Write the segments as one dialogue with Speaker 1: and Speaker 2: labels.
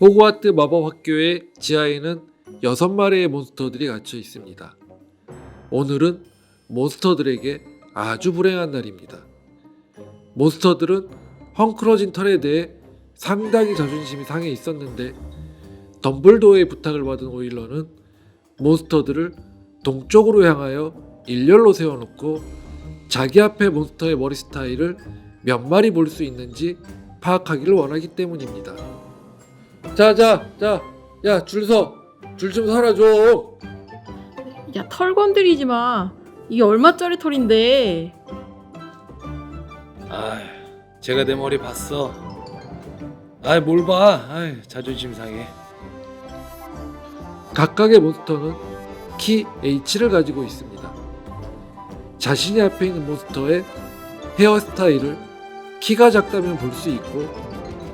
Speaker 1: 호그와트 마법 학교의 지하에는 6마리의 몬스터들이 갇혀 있습니다. 오늘은 몬스터들에게 아주 불행한 날입니다. 몬스터들은 헝클어진 털에 대해 상당히 자존심이 상해 있었는데 덤블도어의 부탁을 받은 오일러는 몬스터들을 동쪽으로 향하여 일렬로 세워놓고 자기 앞에 몬스터의 머리 스타일을 몇 마리 볼 수 있는지 파악하기를 원하기 때문입니다. 자, 자, 자, 야, 줄 서. 줄 좀 서라 좀.
Speaker 2: 야, 털 건드리지 마. 이게 얼마짜리 털인데?
Speaker 3: 아, 제가 내 머리 봤어. 아이 뭘 봐? 아이 자존심 상해.
Speaker 1: 각각의 몬스터는 키 H를 가지고 있습니다. 자신이 앞에 있는 몬스터의 헤어스타일을 키가 작다면 볼 수 있고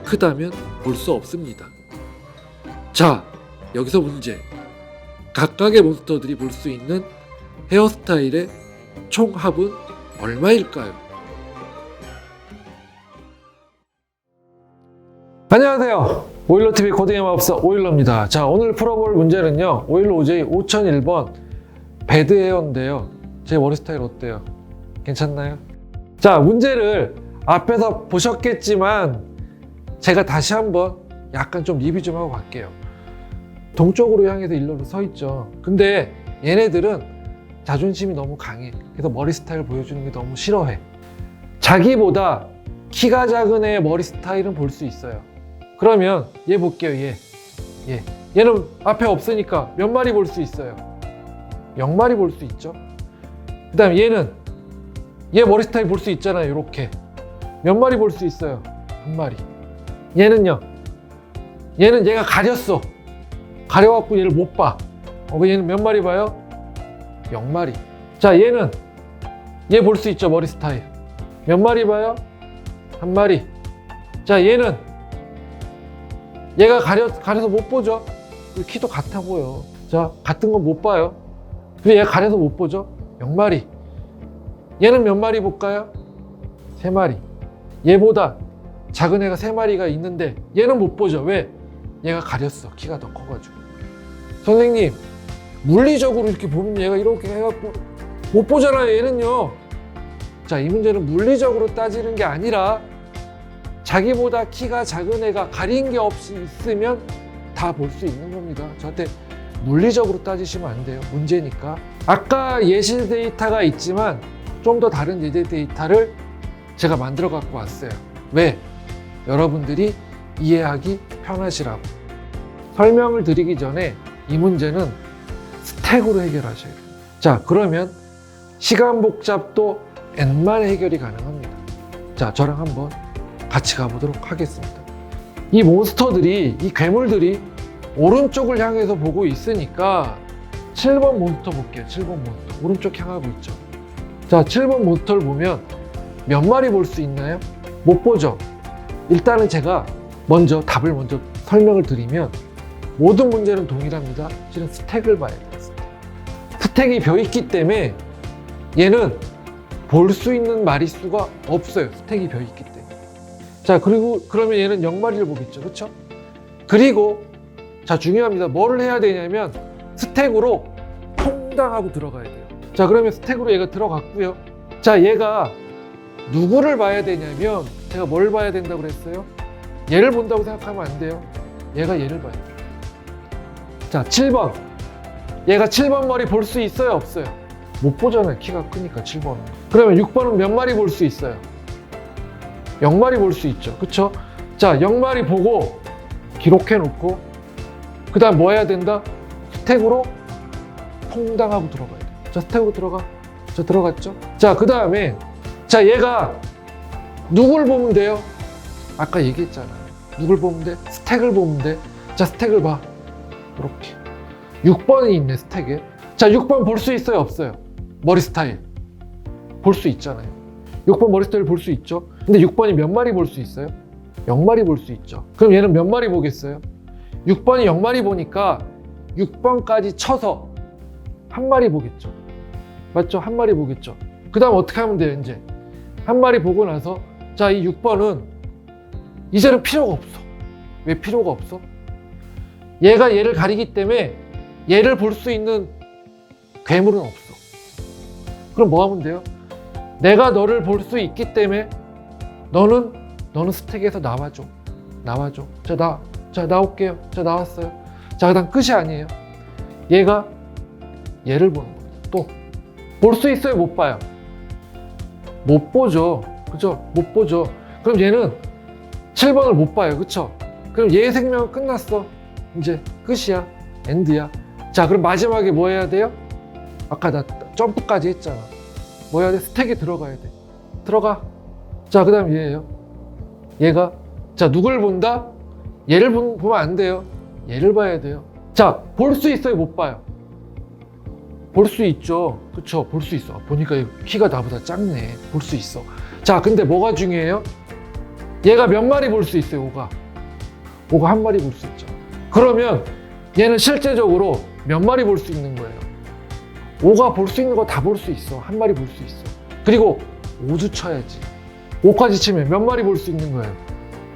Speaker 1: 크다면 볼 수 없습니다. 자, 여기서 문제. 각각의 몬스터들이 볼 수 있는 헤어스타일의 총 합은 얼마일까요? 안녕하세요. 오일러TV 코딩의 마법사 오일러입니다. 자, 오늘 풀어볼 문제는요. 오일러 OJ 5001번 배드에어인데요. 제 머리 스타일 어때요? 괜찮나요? 자, 문제를 앞에서 보셨겠지만 제가 다시 한번 약간 좀 리뷰 좀 하고 갈게요. 동쪽으로 향해서 일렬로 서 있죠. 근데 얘네들은 자존심이 너무 강해. 그래서 머리 스타일 보여주는 게 너무 싫어해. 자기보다 키가 작은 애의 머리 스타일은 볼 수 있어요. 그러면 얘 볼게요, 얘. 얘. 얘는 앞에 없으니까 몇 마리 볼 수 있어요? 0마리 볼 수 있죠. 그 다음에 얘는 얘 머리 스타일 볼 수 있잖아요, 이렇게. 몇 마리 볼 수 있어요? 한 마리. 얘는요. 얘는 얘가 가렸어. 가려갖고 얘를 못 봐. 어, 그 얘는 몇 마리 봐요? 0마리. 자, 얘는 얘 볼 수 있죠, 머리 스타일. 몇 마리 봐요? 한 마리. 자, 얘는 얘가 가려, 가려서 못 보죠? 키도 같아 보여. 자, 같은 건 못 봐요. 근데 얘가 가려서 못 보죠? 0마리. 얘는 몇 마리 볼까요? 세 마리. 얘보다 작은 애가 세 마리가 있는데 얘는 못 보죠. 왜? 얘가 가렸어. 키가 더 커가지고. 선생님, 물리적으로 이렇게 보면 얘가 이렇게 해갖고 못 보잖아요. 얘는요. 자, 이 문제는 물리적으로 따지는 게 아니라 자기보다 키가 작은 애가 가린 게 없이 있으면 다 볼 수 있는 겁니다. 저한테 물리적으로 따지시면 안 돼요. 문제니까. 아까 예시 데이터가 있지만 좀 더 다른 예제 데이터를 제가 만들어 갖고 왔어요. 왜? 여러분들이 이해하기 편하시라고. 설명을 드리기 전에 이 문제는 스택으로 해결하셔야 돼요. 자, 그러면 시간 복잡도 n만 해결이 가능합니다. 자, 저랑 한번 같이 가보도록 하겠습니다. 이 몬스터들이, 이 괴물들이 오른쪽을 향해서 보고 있으니까 7번 몬스터 볼게요. 7번 몬스터. 오른쪽 향하고 있죠. 자, 7번 몬스터를 보면 몇 마리 볼 수 있나요? 못 보죠. 일단은 제가 먼저 답을 먼저 설명을 드리면 모든 문제는 동일합니다. 실은 스택을 봐야 돼요. 스택. 스택이 벼 있기 때문에 얘는 볼 수 있는 마리수가 없어요. 스택이 벼 있기 때문에. 자, 그리고 그러면 얘는 0마리를 보겠죠. 그렇죠? 그리고 자, 중요합니다. 뭐를 해야 되냐면 스택으로 통당하고 들어가야 돼요. 자, 그러면 스택으로 얘가 들어갔고요. 자, 얘가 누구를 봐야 되냐면 제가 뭘 봐야 된다고 그랬어요? 얘를 본다고 생각하면 안 돼요. 얘가 얘를 봐야 돼요. 자, 7번. 얘가 7번 머리 볼 수 있어요, 없어요? 못 보잖아요. 키가 크니까 7번은. 그러면 6번은 몇 마리 볼 수 있어요? 0마리 볼 수 있죠. 그쵸? 자, 0마리 보고 기록해 놓고 그 다음 뭐 해야 된다? 스택으로 통당하고 들어가야 돼. 자, 스택으로 들어가. 자, 들어갔죠? 자, 그 다음에 자, 얘가 누굴 보면 돼요? 아까 얘기했잖아요. 누굴 보면 돼? 스택을 보면 돼. 자, 스택을 봐. 이렇게. 6번이 있네, 스택에. 자, 6번 볼 수 있어요, 없어요? 머리 스타일. 볼 수 있잖아요. 6번 머리 스타일 볼 수 있죠? 근데 6번이 몇 마리 볼 수 있어요? 0마리 볼 수 있죠. 그럼 얘는 몇 마리 보겠어요? 6번이 0마리 보니까 6번까지 쳐서 한 마리 보겠죠. 맞죠? 한 마리 보겠죠. 그 다음 어떻게 하면 돼요, 이제? 한 마리 보고 나서 자, 이 6번은 이제는 필요가 없어. 왜 필요가 없어? 얘가 얘를 가리기 때문에 얘를 볼 수 있는 괴물은 없어. 그럼 뭐 하면 돼요? 내가 너를 볼 수 있기 때문에 너는 너는 스택에서 나와줘. 나와줘. 자, 나, 자, 나올게요. 자, 나왔어요. 자, 그다음 끝이 아니에요. 얘가 얘를 보는 거예요. 또 볼 수 있어요, 못 봐요? 못 보죠. 그죠? 못 보죠. 그럼 얘는 7번을 못 봐요. 그쵸? 그럼 얘의 생명은 끝났어. 이제 끝이야. 엔드야. 자, 그럼 마지막에 뭐 해야 돼요? 아까 나 점프까지 했잖아. 뭐 해야 돼? 스택에 들어가야 돼. 들어가. 자, 그 다음 얘예요. 얘가. 자, 누굴 본다? 얘를 보- 보면 안 돼요. 얘를 봐야 돼요. 자, 볼 수 있어요? 못 봐요? 볼 수 있죠. 그쵸? 볼 수 있어. 보니까 얘 키가 나보다 작네. 볼 수 있어. 자, 근데 뭐가 중요해요? 얘가 몇 마리 볼 수 있어요, 오가? 오가 한 마리 볼 수 있죠. 그러면 얘는 실제적으로 몇 마리 볼 수 있는 거예요? 오가 볼 수 있는 거 다 볼 수 있어. 한 마리 볼 수 있어. 그리고 오주 쳐야지. 오까지 치면 몇 마리 볼 수 있는 거예요?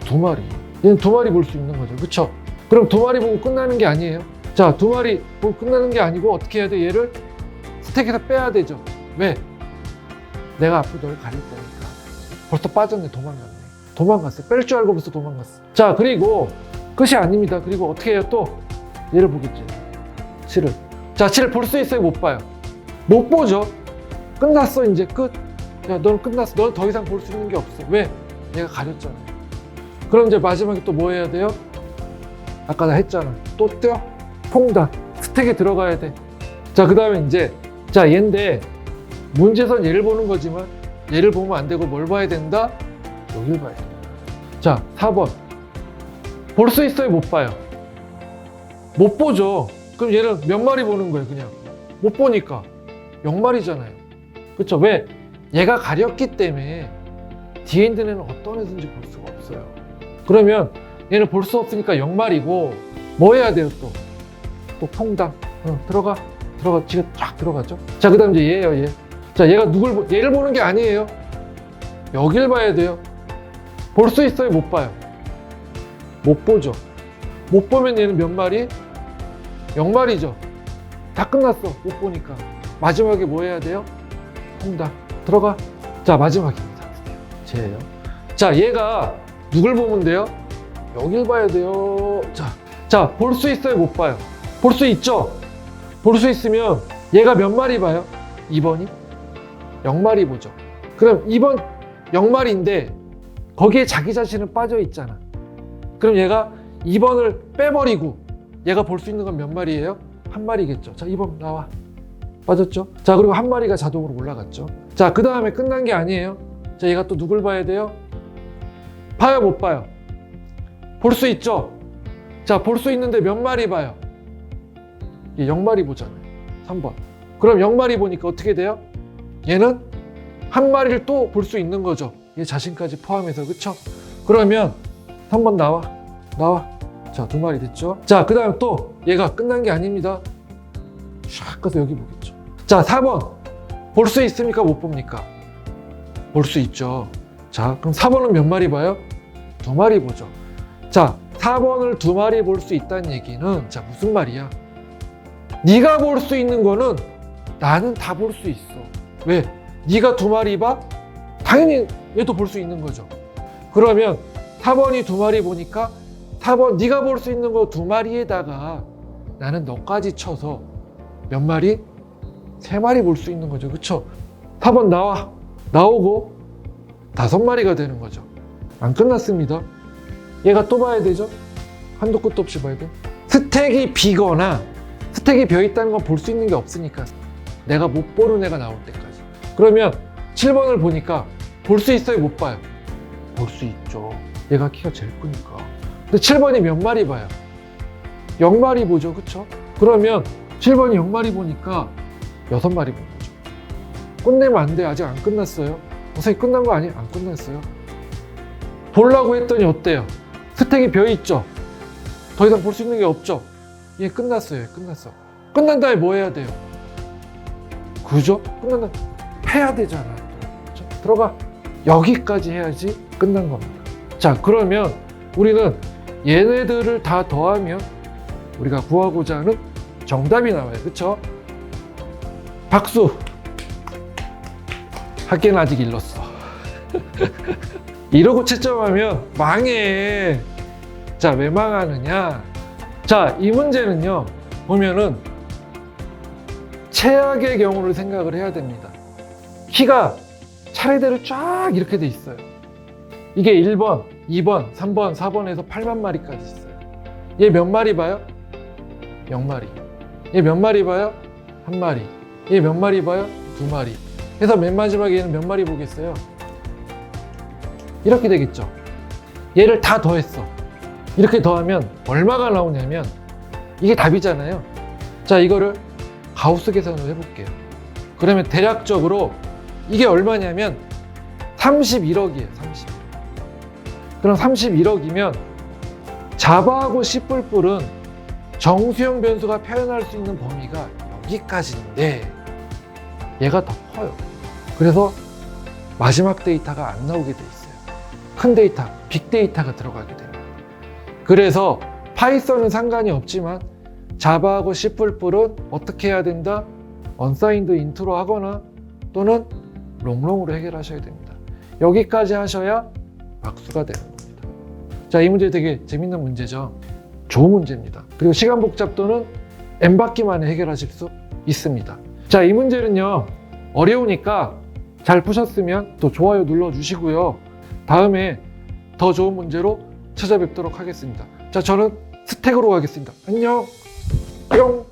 Speaker 1: 두 마리. 얘는 두 마리 볼 수 있는 거죠. 그쵸? 그럼 두 마리 보고 끝나는 게 아니에요. 자, 두 마리 보고 끝나는 게 아니고 어떻게 해야 돼? 얘를 스택에서 빼야 되죠. 왜? 내가 앞으로 널 가릴 거니까. 벌써 빠졌네. 도망갔네. 도망갔어. 뺄 줄 알고 벌써 도망갔어. 자, 그리고 끝이 아닙니다. 그리고 어떻게 해요? 또 얘를 보겠지. 7을. 자, 7을 볼 수 있어요? 못 봐요? 못 보죠. 끝났어. 이제 끝. 야, 넌 끝났어. 넌 더 이상 볼 수 있는 게 없어. 왜? 얘가 가렸잖아. 그럼 이제 마지막에 또 뭐 해야 돼요? 아까 나 했잖아. 또 뛰어? 퐁당. 스택에 들어가야 돼. 자, 그 다음에 이제, 자, 얘인데, 문제선 얘를 보는 거지만, 얘를 보면 안 되고 뭘 봐야 된다? 여길 봐야 돼. 자, 4번. 볼 수 있어요? 못 봐요? 못 보죠. 그럼 얘는 몇 마리 보는 거예요, 그냥? 못 보니까. 0마리잖아요. 그쵸? 왜? 얘가 가렸기 때문에 디엔드는 어떤 애든지 볼 수가 없어요. 그러면 얘는 볼 수 없으니까 0마리고 뭐 해야 돼요 또? 또 퐁당. 어, 들어가. 들어가. 지금 쫙 들어가죠. 자, 그 다음 이제 얘예요, 얘. 자, 얘가 누굴, 보- 얘를 보는 게 아니에요. 여길 봐야 돼요. 볼 수 있어요? 못 봐요? 못 보죠. 못 보면 얘는 몇 마리? 0마리죠. 다 끝났어. 못 보니까. 마지막에 뭐 해야 돼요? 퐁당. 들어가. 자, 마지막입니다. 쟤예요. 자, 얘가 누굴 보면 돼요? 여길 봐야 돼요. 자, 자, 볼 수 있어요? 못 봐요? 볼 수 있죠? 볼 수 있으면 얘가 몇 마리 봐요? 2번이? 0마리 보죠. 그럼 2번 0마리인데 거기에 자기 자신은 빠져 있잖아. 그럼 얘가 2번을 빼버리고 얘가 볼 수 있는 건 몇 마리예요? 한 마리겠죠. 자, 2번 나와. 빠졌죠? 자, 그리고 한 마리가 자동으로 올라갔죠. 자, 그 다음에 끝난 게 아니에요. 자, 얘가 또 누굴 봐야 돼요? 봐요, 못 봐요? 볼 수 있죠? 자, 볼 수 있는데 몇 마리 봐요? 얘 0마리 보잖아요. 3번. 그럼 0마리 보니까 어떻게 돼요? 얘는 한 마리를 또 볼 수 있는 거죠. 얘 자신까지 포함해서, 그쵸? 그러면 3번 나와. 나와. 자, 두 마리 됐죠? 자, 그 다음 또 얘가 끝난 게 아닙니다. 샥 가서 여기 보겠죠. 자, 4번. 볼 수 있습니까? 못 봅니까? 볼 수 있죠. 자, 그럼 4번은 몇 마리 봐요? 두 마리 보죠. 자, 4번을 두 마리 볼 수 있다는 얘기는 자, 무슨 말이야? 네가 볼 수 있는 거는 나는 다 볼 수 있어. 왜? 네가 두 마리 봐? 당연히 얘도 볼 수 있는 거죠. 그러면 4번이 두 마리 보니까 4번 네가 볼 수 있는 거 두 마리에다가 나는 너까지 쳐서 몇 마리? 세 마리 볼 수 있는 거죠. 그쵸? 4번 나와. 나오고 다섯 마리가 되는 거죠. 안 끝났습니다. 얘가 또 봐야 되죠? 한도 끝도 없이 봐야 돼. 스택이 비거나 스택이 비어 있다는 건 볼 수 있는 게 없으니까 내가 못 보는 애가 나올 때까지. 그러면 7번을 보니까 볼 수 있어요? 못 봐요? 볼 수 있죠. 얘가 키가 제일 크니까. 근데 7번이 몇 마리 봐요? 0마리 보죠. 그쵸? 그러면 7번이 0마리 보니까 6마리 본 거죠. 끝내면 안 돼. 아직 안 끝났어요. 선생님 끝난 거 아니에요? 안 끝났어요. 보려고 했더니 어때요? 스택이 비어 있죠? 더 이상 볼 수 있는 게 없죠? 얘 끝났어요. 얘 끝났어. 끝난 다음에 뭐 해야 돼요? 그죠? 끝난 다음에 해야 되잖아. 들어가. 여기까지 해야지 끝난 겁니다. 자, 그러면 우리는 얘네들을 다 더하면 우리가 구하고자 하는 정답이 나와요. 그쵸? 박수! 학계는 아직 일렀어. 이러고 채점하면 망해. 자, 왜 망하느냐? 자, 이 문제는요, 보면은 최악의 경우를 생각을 해야 됩니다. 키가 차례대로 쫙 이렇게 돼 있어요. 이게 1번, 2번, 3번, 4번에서 8만 마리까지 있어요. 얘 몇 마리 봐요? 0마리. 얘 몇 마리 봐요? 한 마리. 얘 몇 마리 봐요? 두 마리. 그래서 맨 마지막에 얘는 몇 마리 보겠어요? 이렇게 되겠죠. 얘를 다 더했어. 이렇게 더하면 얼마가 나오냐면 이게 답이잖아요. 자, 이거를 가우스 계산을 해볼게요. 그러면 대략적으로 이게 얼마냐면 31억이에요. 31억. 그럼 31억이면 자바하고 씨뿔뿔은 정수형 변수가 표현할 수 있는 범위가 여기까지인데 얘가 더 커요. 그래서 마지막 데이터가 안 나오게 돼 있어요. 큰 데이터, 빅데이터가 들어가게 됩니다. 그래서 파이썬은 상관이 없지만 자바하고 씨뿔뿔은 어떻게 해야 된다? 언사인드 인트로 하거나 또는 롱롱으로 해결하셔야 됩니다. 여기까지 하셔야 박수가 겁니다. 자, 이 문제 되게 재밌는 문제죠. 좋은 문제입니다. 그리고 시간 복잡도는 n 바퀴 만에 해결하실 수 있습니다. 자, 이 문제는요. 어려우니까 잘 푸셨으면 또 좋아요 눌러 주시고요. 다음에 더 좋은 문제로 찾아뵙도록 하겠습니다. 자, 저는 스택으로 가겠습니다. 안녕! 뿅!